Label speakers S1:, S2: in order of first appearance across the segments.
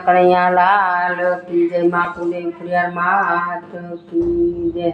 S1: કણૈયા લાલ કી જય માકુને ફુરિયાર માત કી જય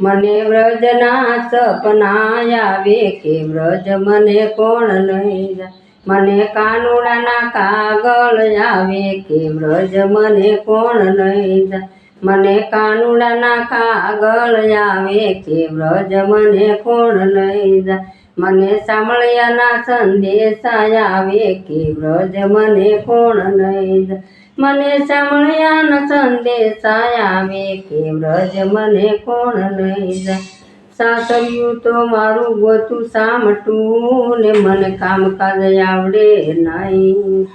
S1: મને વ્રજના સપના આવે કે વ્રજ મને કોણ નહીં જાય? મને કાનુડાના કાગળ આવે કે વ્રજ મને કોણ નહીં જાય? મને કાનુડાના કાગળ આવે કે વ્રજ મને કોણ નહીં જાય? મને સાંભળ્યાના સંદેશા આવે કે વ્રજ મને કોણ નહીં મને સાંભળ્યાના સંદેશા આવે કે વ્રજ મને કોણ નહીં જાય સાસરિયું તો મારું ગોતું સામટું ને મને કામકાજ આવડે નહીં.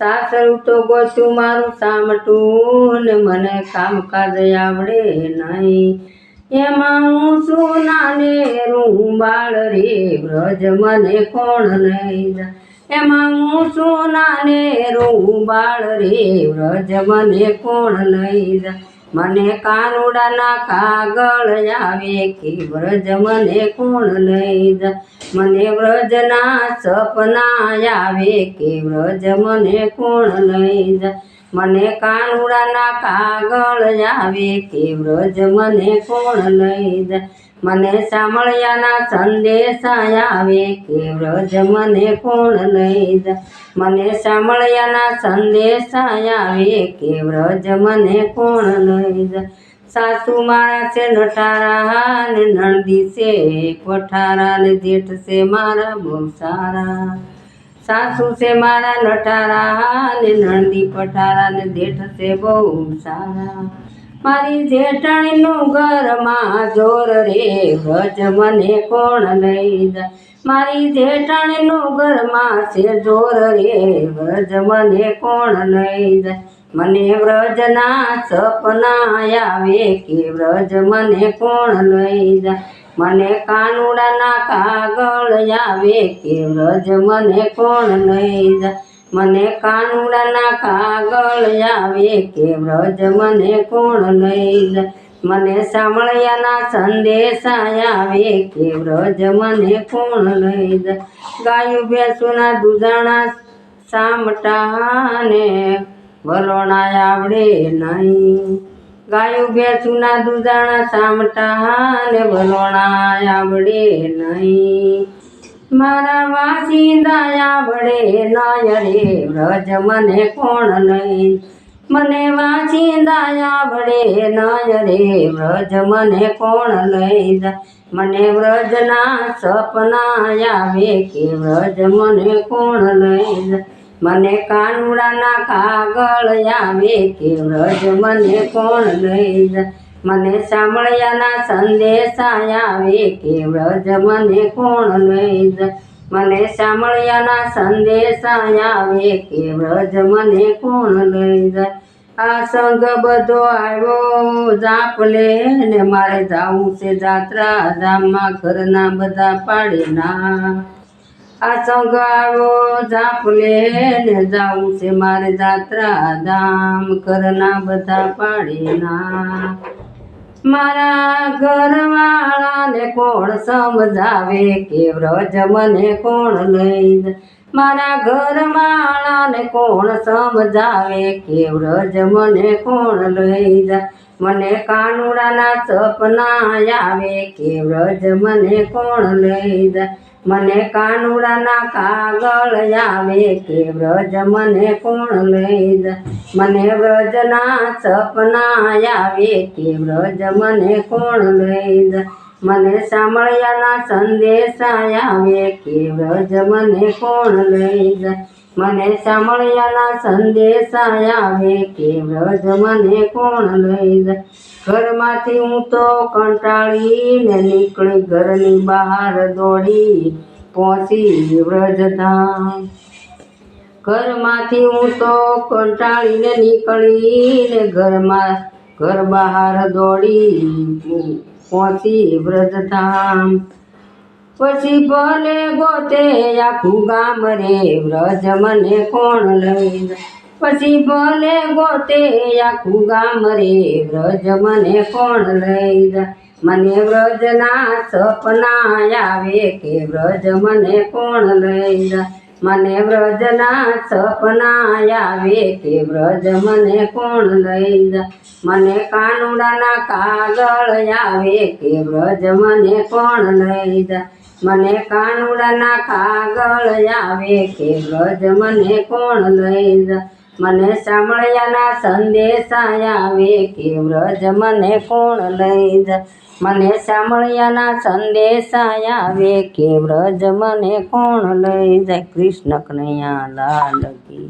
S1: સાસરું તો ગોતું મારું સામટું ને મને કામકાજ આવડે નહીં. એમાં હું શું નાને રૂ બાળ રે, વ્રજ મને કોણ લઈ જાય એમાં હું શું નાને રૂ બાળ રે, વ્રજ મને કોણ લઈ જાય મને કાનુડાના કાગળ આવે કે વ્રજ મને કોણ લઈ જાય મને વ્રજના સપના આવે કે વ્રજ મને કોણ લઈ જાય મને કાનુડાના કાગળ આવે કે વ્રજ મને કોણ લઈ જાય મને સાંભળ્યાના સંદેશા આવે કે વ્રજ મને કોણ લઈ જાય મને સાંભળ્યાના સંદેશા આવે કે વ્રજ મને કોણ લઈ જાય સાસુ મારા છે નટારા ને નણદી છે પઠારા ને જેઠ છે મારા બહુ સારા સાસુ છે મારા નટારા ને નણદી પઠારા ને જેઠ છે બહુ સારા. મારી જેઠાણીનું ઘરમાં જોર રે, ગજ મને કોણ લઈ જાય? મારી જેઠાણીનું ઘરમાં છે જોર રે, ગજ મને કોણ લઈ જાય? મને વ્રજના સપના આવે કે વ્રજ મને કોણ લઈ જાય? મને કાનુડાના કાગળ આવે કે વ્રજ મને કોણ લઈ જાય? મને કાનુડાના કાગળ આવે કે વ્રજ મને કોણ લઈ જાય? મને સાંભળ્યાના સંદેશા આવે કે વ્રજ મને કોણ લઈ જાય? ગાયું ભેંસુના દૂધાણા સામટા ને વલોણા આવડે નહીં. ગાયું ભેંસુના દુધાણા સામટા ને વલોણા આવડે નહીં. મારા વાસિંદા આવડે નય રે વ્રજ મને કોણ નહીં મને વાંચિંદા આવડે નય રે વ્રજ મને કોણ લઈ? મને વ્રજના સપના આવે કે વ્રજ મને કોણ લઈ? જાય મને કાનુડાના કાગળ આવે કે વ્રજ, મને કોણ લઈ જાય? મને સાંભળ્યાના સંદેશા આવે કે વ્રજ, મને કોણ લઈ જાય? મને સાંભળ્યાના સંદેશા આવે કે વ્રજ, મને કોણ લઈ જાય? આ સંગ બધો આવ્યો જાપલે ને મારે જાવું છે. જાત્રા, ધામમાં ઘરના બધા પાડે ના આ સંગ આવ્યો જાપલે ને જાવું છે મારે જાત્રા ધામ ઘરના બધા પાડીના મારા ઘરવાળાને કોણ સમજાવે કે વ્રજ મને કોણ લઈ મારા ઘરવાળાને કોણ સમજાવે કે વ્રજ મને કોણ લઈ જાય મને કાનુડાના સપના આવે કે વ્રજ મને કોણ લઈ જાય મને કાનુડાના કાગળ આવે કે વ્રજ મને કોણ લઈ જાય મને વ્રજના સપના આવે કે વ્રજ મને કોણ લઈ જાય મને સાંભળ્યાના સંદેશા આવે કે વ્રજ મને કોણ લઈ જાય મને સાંભળ્યાના સંદેશા આવે કે વ્રજ મને કોણ લઈ જાય ઘરમાંથી હું તો કંટાળીને નીકળી ઘરની બહાર દોડી પહોંચી વ્રજધામ. ઘરમાંથી હું તો કંટાળીને નીકળીને ઘરમાં, ઘર બહાર દોડી પહોંચી વ્રજધામ. પછી ભલે ગોતે આખું ગામ રે, વ્રજ મને કોણ લઈ જાય? પછી ભલે ગોતે આખું ગામ રે, વ્રજ મને કોણ લઈ જાય? મને વ્રજના સપના આવે કે વ્રજ મને કોણ લઈ જાય? મને વ્રજના સપના આવે કે વ્રજ મને કોણ લઈ જાય? મને કાનુડાના કાગળ આવે કે વ્રજ મને કોણ લઈ જાય? મને કાનુડાના કાગળ આવે કે વ્રજ મને કોણ લઈ જાય? મને સાંભળ્યાના સંદેશા આવે કે વ્રજ મને કોણ લઈ જાય મને સાંભળ્યાના સંદેશા આવે કે વ્રજ મને કોણ લઈ જાય કૃષ્ણ કનૈયા લાલ કી.